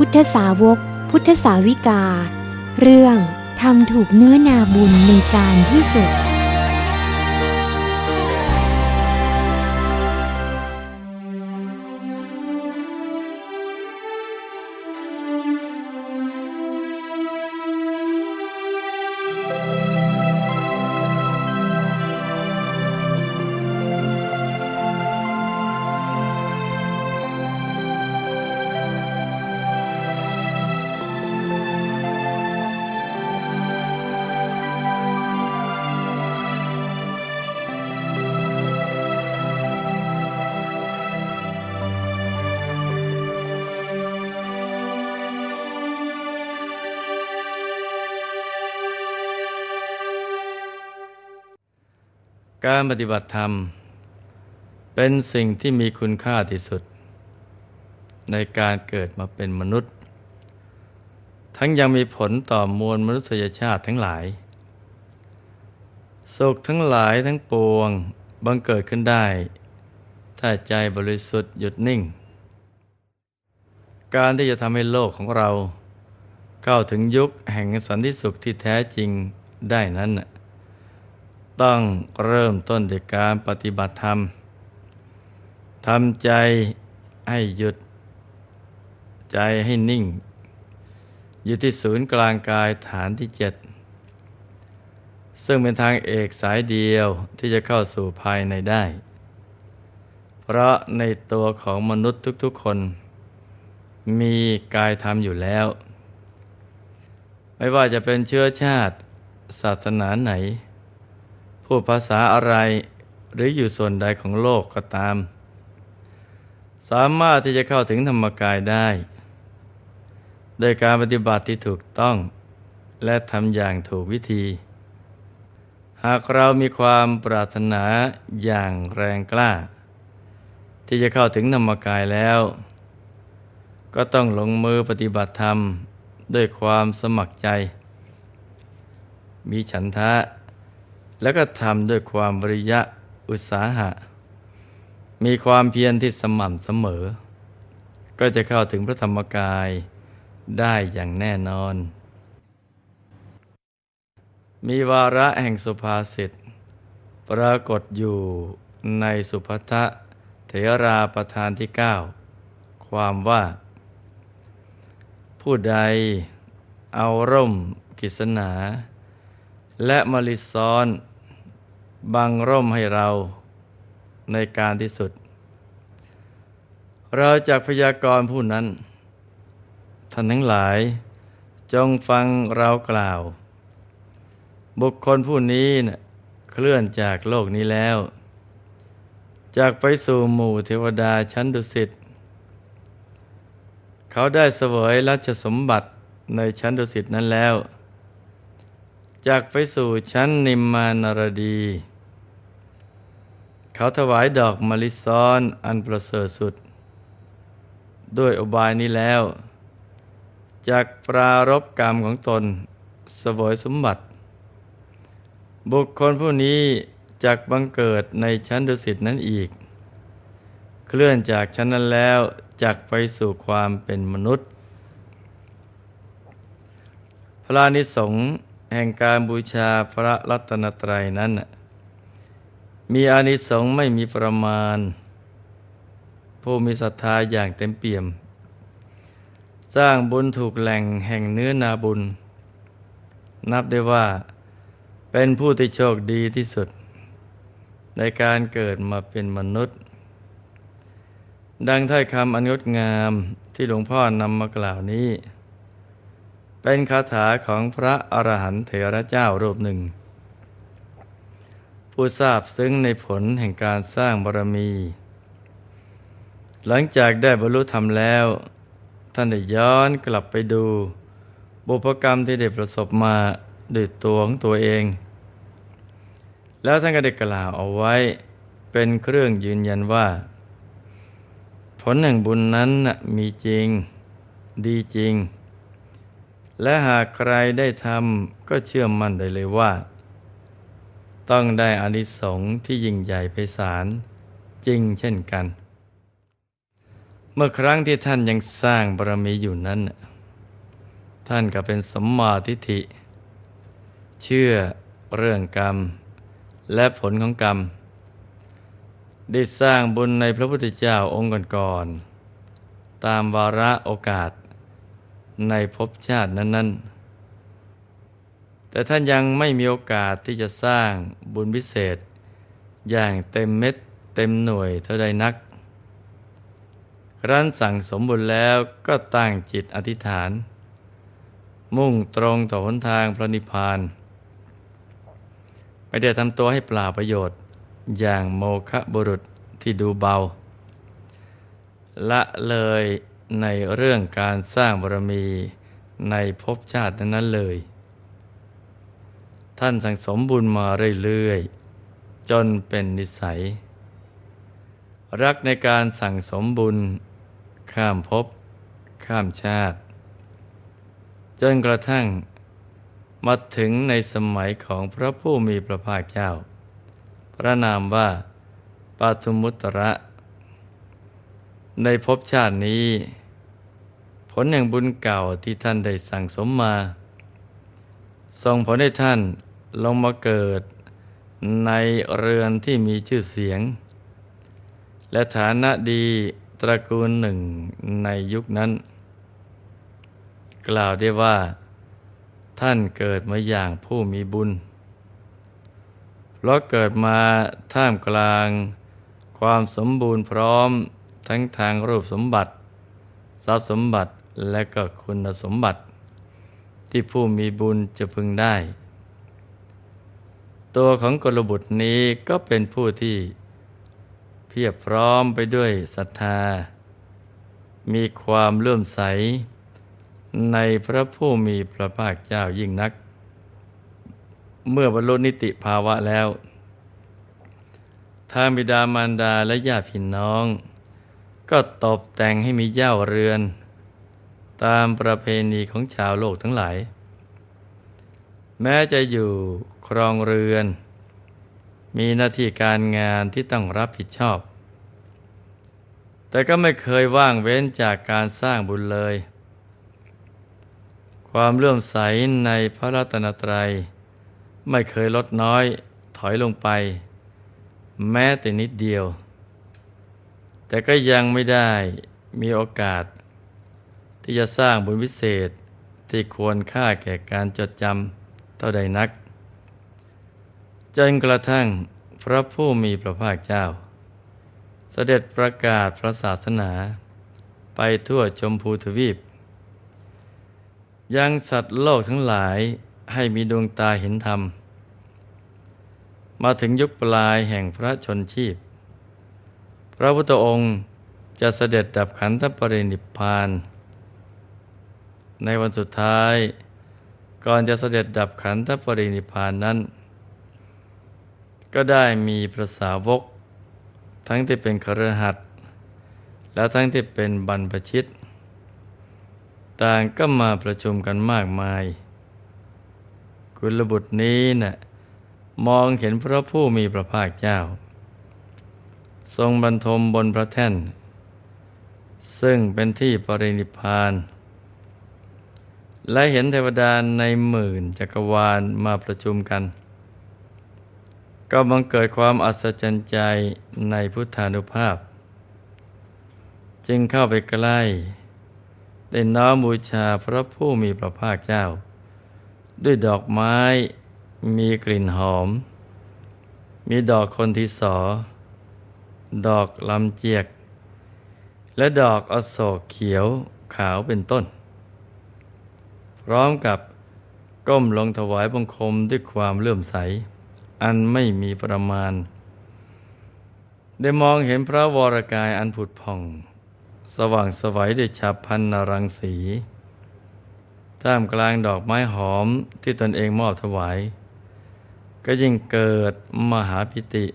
พุทธสาวก พุทธสาวิกา เรื่องทำถูกเนื้อนาบุญในการที่สุด การปฏิบัติธรรม เป็นสิ่งที่มีคุณค่าที่สุด ในการเกิดมาเป็นมนุษย์ ทั้งยังมีผลต่อมวลมนุษยชาติทั้งหลายสุขทั้งหลายทั้งปวงบังเกิดขึ้นได้ ถ้าใจบริสุทธิ์หยุดนิ่ง การที่จะทำให้โลกของเรา เข้าถึงยุคแห่งสันติสุขที่แท้จริงได้นั้นน่ะ ต้องเริ่มต้นด้วยการปฏิบัติธรรมทำใจให้หยุด ใจให้นิ่ง อยู่ที่ศูนย์กลางกายฐานที่เจ็ดซึ่งเป็นทางเอกสายเดียวที่จะเข้าสู่ภายในได้ เพราะในตัวของมนุษย์ทุกๆคน มีกายธรรมอยู่แล้ว ไม่ว่าจะเป็นเชื้อชาติ ศาสนาไหน พูดภาษาอะไรหรืออยู่ส่วนใดของโลกก็ตาม สามารถที่จะเข้าถึงธรรมกายได้ โดยการปฏิบัติที่ถูกต้อง และทำอย่างถูกวิธี หากเรามีความปรารถนาอย่างแรงกล้า ที่จะเข้าถึงธรรมกายแล้ว ก็ต้องลงมือปฏิบัติธรรมด้วยความสมัครใจ มีฉันทะ แล้วก็ทำด้วยความบริยะอุตสาหะ มีความเพียรที่สม่ำเสมอ ก็จะเข้าถึงพระธรรมกายได้อย่างแน่นอน มีวาระแห่งสุภาษิตปรากฏอยู่ในสุภัทเถราประธานที่ 9 ความว่า ผู้ใดเอาร่มกิษณา และมลิซ้อน บังร่มให้เราในการที่สุด เราจากพยากรณ์ผู้นั้น ท่านทั้งหลาย จงฟังเรากล่าว บุคคลผู้นี้นะ่ะเคลื่อนจากโลกนี้แล้ว จากไปสู่หมู่เทวดาชั้นดุสิตเขาได้เสวยรัชสมบัติในชั้นดุสิตนั้นแล้ว จากไปสู่ชั้นนิมมานรดี เขาถวายดอกมะลิซ้อนอันประเสริฐสุด ด้วยอบายนี้แล้ว จากปรารบกรรมของตนสวยสมบัติ บุคคลผู้นี้จากบังเกิดในชั้นดุสิตนั้นอีก เคลื่อนจากชั้นนั้นแล้วจากไปสู่ความเป็นมนุษย์ พระนิสงฆ์ แห่งการบูชาพระรัตนตรัยนั้น มีอานิสงส์ไม่มีประมาณ ผู้มีศรัทธาอย่างเต็มเปี่ยม สร้างบุญถูกแหล่งแห่งเนื้อนาบุญ นับได้ว่าเป็นผู้ที่โชคดีที่สุด ในการเกิดมาเป็นมนุษย์ ดังถ้อยคำอันงดงามที่หลวงพ่อนำมากล่าวนี้ เป็นคาถาของพระอรหันต์เถระเจ้ารูปหนึ่ง ผู้ทราบซึ้งในผลแห่งการสร้างบารมี หลังจากได้บรรลุธรรมแล้ว ท่านได้ย้อนกลับไปดู บุพกรรมที่ได้ประสบมาด้วยตัวของตัวเอง แล้วท่านก็ได้กล่าวเอาไว้เป็นเครื่องยืนยันว่า ผลแห่งบุญนั้นมีจริง ดีจริง และหากใครได้ทำก็เชื่อมั่นได้เลยว่า ต้องได้อานิสงส์ที่ยิ่งใหญ่ไพศาลจริงเช่นกัน เมื่อครั้งที่ท่านยังสร้างบารมีอยู่นั้น ท่านก็เป็นสัมมาทิฏฐิ เชื่อเรื่องกรรม และผลของกรรม ได้สร้างบุญในพระพุทธเจ้าองค์ก่อนๆตามวาระโอกาส ในภพชาตินั้น ๆ แต่ท่านยังไม่มีโอกาสที่จะสร้างบุญพิเศษ อย่างเต็มเม็ดเต็มหน่วยเท่าใดนัก ครั้นสั่งสมบุญแล้วก็ตั้งจิตอธิษฐาน มุ่งตรงต่อหนทางพระนิพพาน ไม่ได้ทำตัวให้เปล่าประโยชน์ อย่างโมคะบุรุษที่ดูเบา ละเลย ในเรื่องการสร้างบารมีในภพชาตินั้นเลย ท่านสั่งสมบุญมาเรื่อยๆ จนเป็นนิสัย รักในการสั่งสมบุญ ข้ามภพข้ามชาติ จนกระทั่งมาถึงในสมัยของพระผู้มีพระภาคเจ้า พระนามว่าปาทุมุตระ ในภพชาตินี้ ลแห่งบุญเก่าที่ท่านได้สั่งสมมาส่งผลให้ท่านลงมาเกิดในเรือนที่มีชื่อเสียง และฐานะดีตระกูลหนึ่งในยุคนั้น กล่าวได้ว่า ท่านเกิดมาอย่างผู้มีบุญ เพราะเกิดมาท่ามกลาง ความสมบูรณ์พร้อมทั้งทางรูปสมบัติ ทรัพย์สมบัติ และก็คุณสมบัติ ที่ผู้มีบุญจะพึงได้ ตัวของกลบุตรนี้ก็เป็นผู้ที่เพียบพร้อมไปด้วยศรัทธา มีความเลื่อมใส ในพระผู้มีพระภาคเจ้ายิ่งนัก เมื่อบรรลุนิติภาวะแล้ว ทางบิดามารดาและญาติพี่น้อง ก็ตกแต่งให้มีเย่าเรือน ตามประเพณีของชาวโลกทั้งหลาย แม้จะอยู่ครองเรือน มีหน้าที่การงานที่ต้องรับผิดชอบ แต่ก็ไม่เคยว่างเว้นจากการสร้างบุญเลย ความเลื่อมใสในพระรัตนตรัย ไม่เคยลดน้อยถอยลงไป แม้แต่นิดเดียว แต่ก็ยังไม่ได้มีโอกาส ที่จะสร้างบุญวิเศษที่ควรค่าแก่การจดจำเท่าใดนัก จนกระทั่งพระผู้มีพระภาคเจ้า เสด็จประกาศพระศาสนา ไปทั่วชมพูทวีป ยังสัตว์โลกทั้งหลายให้มีดวงตาเห็นธรรม มาถึงยุคปลายแห่งพระชนชีพ พระพุทธองค์จะเสด็จดับขันธปรินิพพาน ในวันสุดท้าย ก่อนจะเสด็จดับขันธปรินิพานนั้น ก็ได้มีพระสาวก ทั้งที่เป็นครหัสแล้วทั้งที่เป็นบรรพชิต ต่างก็มาประชุมกันมากมายกุลบุตรนี้นะ่ะมองเห็นพระผู้มีพระภาคเจ้า ทรงบรรทมบนพระแท่น ซึ่งเป็นที่ปรินิพาน และเห็นเทวดาในหมื่นจักรวาลมาประชุมกัน ก็บังเกิดความอัศจรรย์ใจในพุทธานุภาพ จึงเข้าไปใกล้ได้น้อมบูชาพระผู้มีพระภาคเจ้า ด้วยดอกไม้มีกลิ่นหอม มีดอกคนที่สอ ดอกลำเจียก และดอกอโศกเขียวขาวเป็นต้น พร้อมกับก้มลงถวายบังคมด้วยความเลื่อมใส อันไม่มีประมาณ ได้มองเห็นพระวรกายอันผุดผ่อง สว่างสวัยด้วยฉับพันนรังสีท่ามกลางดอกไม้หอมที่ตนเองมอบถวาย ก็ยิ่งเกิดมหาพิติ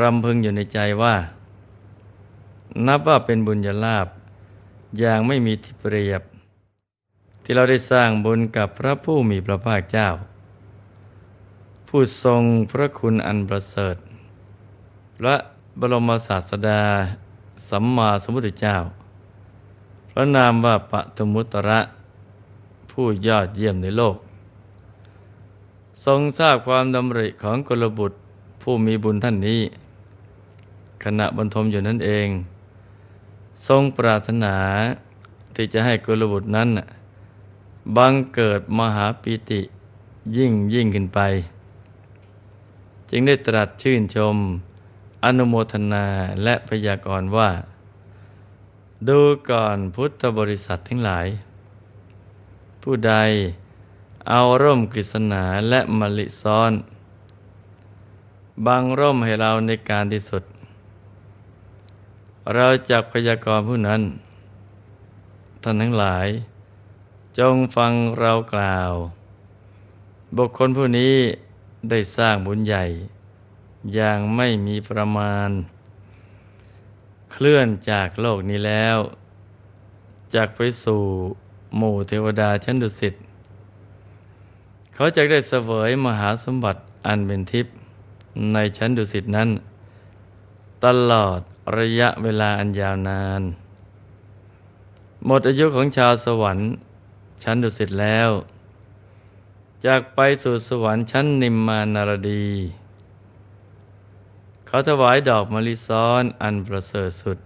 รำพึงอยู่ในใจว่า นับว่าเป็นบุญญาลาภอย่างไม่มีที่เปรียบ ที่เราได้สร้างบุญกับพระผู้มีพระภาคเจ้า ผู้ทรงพระคุณอันประเสริฐพระบรมศาสดา สัมมาสัมพุทธเจ้า พระนามว่าปทุมุตระ ผู้ยอดเยี่ยมในโลก ทรงทราบความดำริของกลบุตรผู้มีบุญท่านนี้ ขณะบรรทมอยู่นั่นเอง ทรงปรารถนาที่จะให้กลบุตรนั้น บังเกิดมหาปิติยิ่งยิ่งขึ้นไป จึงได้ตรัสชื่นชม อนุโมทนาและพยากรณ์ว่า ดูก่อนพุทธบริษัททั้งหลาย ผู้ใดเอาร่มกฤษณาและมะลิซ้อน บังร่มให้เราในการที่สุด เราจักพยากรณ์ผู้นั้นท่านทั้งหลาย จงฟังเรากล่าว บุคคลผู้นี้ได้สร้างบุญใหญ่ อย่างไม่มีประมาณ เคลื่อนจากโลกนี้แล้วจากไปสู่หมู่เทวดาชั้นดุสิตเขาจะได้เสวยมหาสมบัติอันเป็นทิพย์ในชั้นดุสิตนั้น ตลอดระยะเวลาอันยาวนาน หมดอายุของชาวสวรรค์ ชั้นดุสิตแล้ว จากไปสู่สวรรค์ชั้นนิมมานารดี เขาถวายดอกมะลิซ้อนอันประเสริฐสุด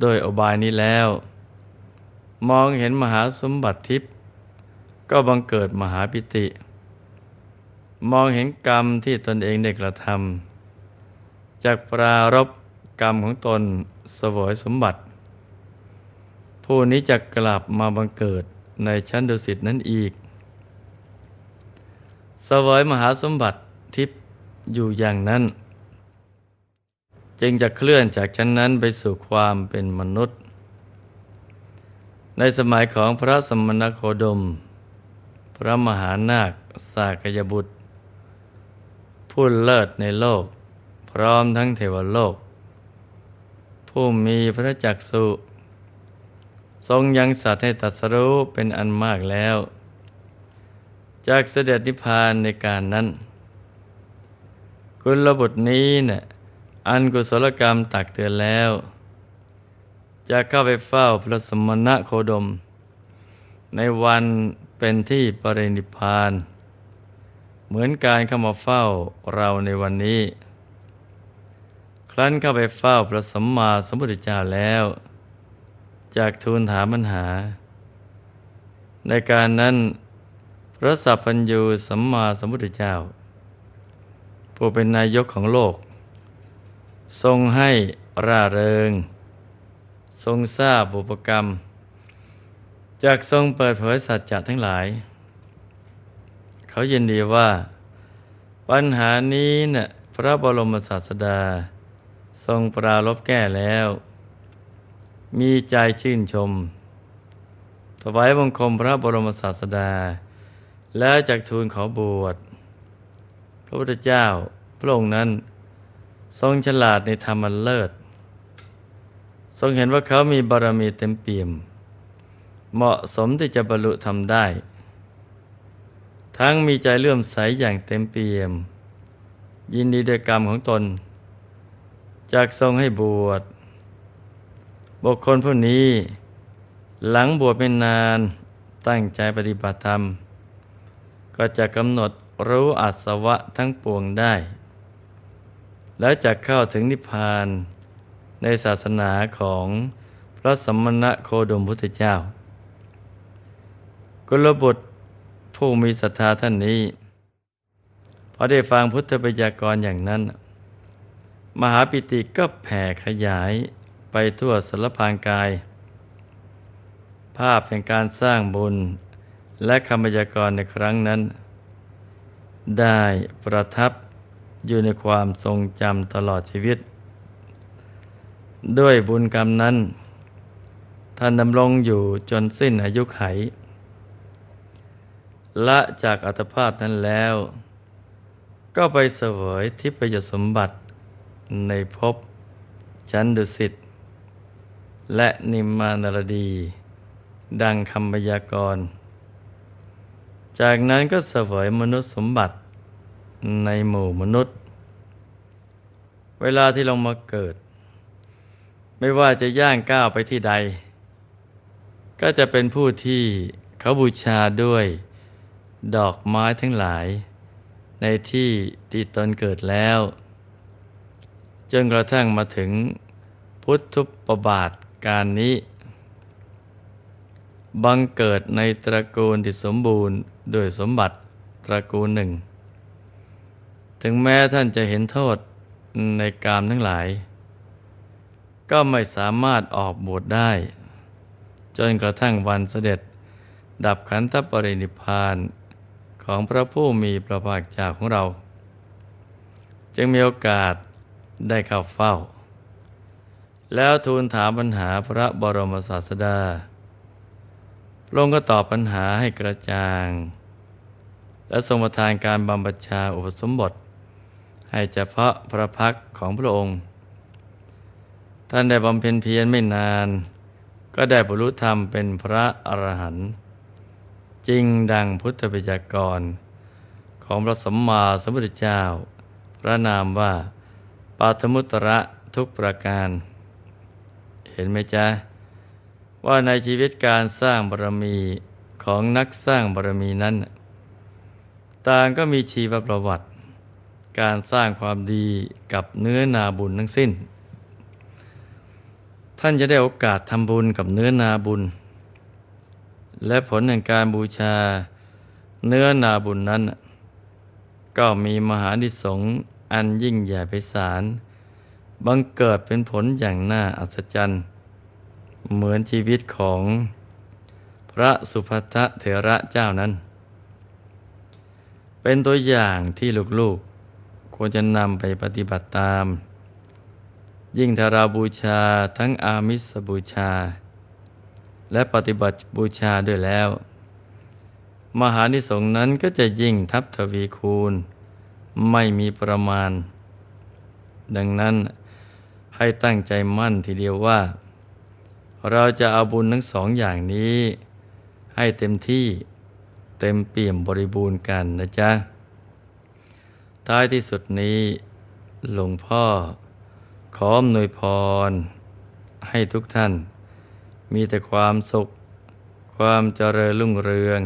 โดยอบายนี้แล้ว มองเห็นมหาสมบัติทิพย์ก็บังเกิดมหาปิติ มองเห็นกรรมที่ตนเองได้กระทำจากปรารบกรรมของตนสวยสมบัติ ผู้นี้จะกลับมาบังเกิดในชั้นดุสิตนั้นอีกเสวยมหาสมบัติทิพย์อยู่อย่างนั้น จึงจะเคลื่อนจากชั้นนั้นไปสู่ความเป็นมนุษย์ ในสมัยของพระสมณโคดม พระมหานาคสากยบุตร ผู้เลิศในโลก พร้อมทั้งเทวโลก ผู้มีพระจักสุ ทรงยังสัตว์ให้ตรัสรู้เป็นอันมากแล้ว จากเสด็จนิพพานในการนั้นกุลบุตรนี้เนี่ยอันกุศลกรรมตักเตือนแล้ว จะเข้าไปเฝ้าพระสมณะโคดม ในวันเป็นที่ปรินิพพาน เหมือนการเข้ามาเฝ้าเราในวันนี้ ครั้นเข้าไปเฝ้าพระสัมมาสัมพุทธเจ้าแล้ว จากทูลถามปัญหา ในการนั้นพระสัพพัญญูสัมมาสัมพุทธเจ้า ผู้เป็นนายกของโลก ทรงให้ร่าเริง ทรงทราบบุปกรรม จากทรงเปิดเผยสัจจะทั้งหลาย เขายินดีว่า ปัญหานี้นะ่ะพระบรมศาสดา ทรงปราลบแก้แล้ว มีใจชื่นชม ถวายบังคมพระบรมศาสดา แล้วจากทูลขอบวช พระพุทธเจ้าพระองค์นั้น ทรงฉลาดในธรรมอันเลิศ ทรงเห็นว่าเขามีบารมีเต็มเปี่ยม เหมาะสมที่จะบรรลุทำได้ ทั้งมีใจเลื่อมใสอย่างเต็มเปี่ยม ยินดีด้วยกรรมของตนจากทรงให้บวช บุคคลผู้นี้ หลังบวชไม่นานตั้งใจปฏิบัติธรรม ก็จะกำหนดรู้อัศวะทั้งปวงได้ แล้วจะเข้าถึงนิพพานในศาสนาของพระสมณะโคดมพุทธเจ้า กุลบุตรผู้มีศรัทธาท่านนี้ พอได้ฟังพุทธบัญญากรอย่างนั้น มหาปิติก็แผ่ขยาย ไปทั่วสารพางกาย ภาพแห่งการสร้างบุญ และคำบัญญากรในครั้งนั้น ได้ประทับอยู่ในความทรงจำตลอดชีวิต ด้วยบุญกรรมนั้น ท่านดำรงอยู่จนสิ้นอายุไข ละจากอัตภาพนั้นแล้ว ก็ไปเสวยทิพยสมบัติในภพชั้นดุสิต และนิมมานารดี ดังคำพยากรณ์ จากนั้นก็เสวยมนุษย์สมบัติในหมู่มนุษย์ เวลาที่ลงมาเกิด ไม่ว่าจะย่างก้าวไปที่ใด ก็จะเป็นผู้ที่เขาบูชาด้วยดอกไม้ทั้งหลาย ในที่ที่ตนเกิดแล้ว จนกระทั่งมาถึงพุทธุปบาท การนี้ บังเกิดในตระกูลที่สมบูรณ์ด้วยสมบัติตระกูลหนึ่ง ถึงแม้ท่านจะเห็นโทษในกามทั้งหลาย ก็ไม่สามารถออกบวชได้ จนกระทั่งวันเสด็จ ดับขันธปรินิพพานของพระผู้มีพระภาคเจ้าของเรา จึงมีโอกาสได้เข้าเฝ้า แล้วทูลถามปัญหาพระบรมศาสดา พระองค์ก็ตอบปัญหาให้กระจ่าง และทรงประทานการบำบัญชาอุปสมบท ให้เฉพาะพระพักของพระองค์ ท่านได้บำเพ็ญเพียรไม่นาน ก็ได้บรรลุธรรมเป็นพระอรหันต์จริงดังพุทธปิจกร ของพระสัมมาสัมพุทธเจ้า พระนามว่าปาทมุตระทุกประการ เห็นไหมจ๊ะ ว่าในชีวิตการสร้างบารมีของนักสร้างบารมีนั้น ต่างก็มีชีวประวัติ การสร้างความดีกับเนื้อนาบุญทั้งสิ้น ท่านจะได้โอกาสทำบุญกับเนื้อนาบุญ และผลแห่งการบูชาเนื้อนาบุญนั้น ก็มีมหานิสงส์อันยิ่งใหญ่ไพศาล บังเกิดเป็นผลอย่างน่าอัศจรรย์ เหมือนชีวิตของพระสุภัทเถระเจ้านั้น เป็นตัวอย่างที่ลูกๆ ควรจะนำไปปฏิบัติตาม ยิ่งถ้าราบูชาทั้งอามิสบูชา และปฏิบัติบูชาด้วยแล้ว มหานิสงนั้นก็จะยิ่งทับทวีคูณ ไม่มีประมาณ ดังนั้น ให้ตั้งใจมั่นทีเดียวว่า เราจะเอาบุญทั้งสองอย่างนี้ ให้เต็มที่เต็มเปี่ยมบริบูรณ์กันนะจ๊ะ ท้ายที่สุดนี้หลวงพ่อ ขออำนวยพร ให้ทุกท่าน มีแต่ความสุข ความเจริญรุ่งเรือง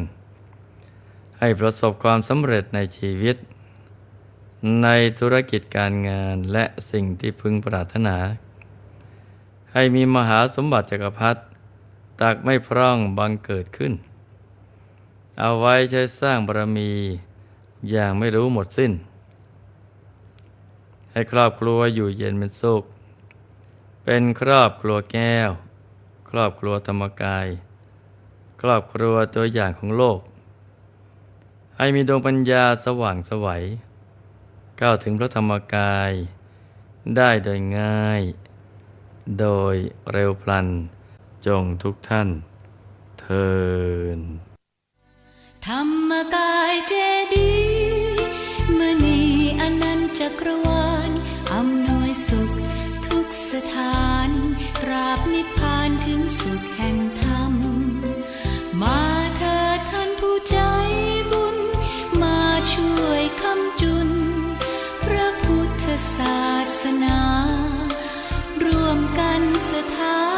ให้ประสบความสำเร็จในชีวิต ในธุรกิจการงานและสิ่งที่พึงปรารถนา ให้มีมหาสมบัติจักรพรรดิตักไม่พร่องบังเกิดขึ้น เอาไว้ใช้สร้างบารมีอย่างไม่รู้หมดสิ้น ให้ครอบครัวอยู่เย็นเป็นสุข เป็นครอบครัวแก้ว ครอบครัวธรรมกาย ครอบครัวตัวอย่างของโลก ให้มีดวงปัญญาสว่างสวัย ก้าวถึงพระธรรมกาย ได้โดยง่าย โดยเร็วพลัน จงทุกท่าน เทินธรรมกายเจดีมณีอนันตจักรวาลอำนวยสุขทุกสถานตราบนิพพานถึงสุขแห่งธรรมมา สนา ร่วมกันสถา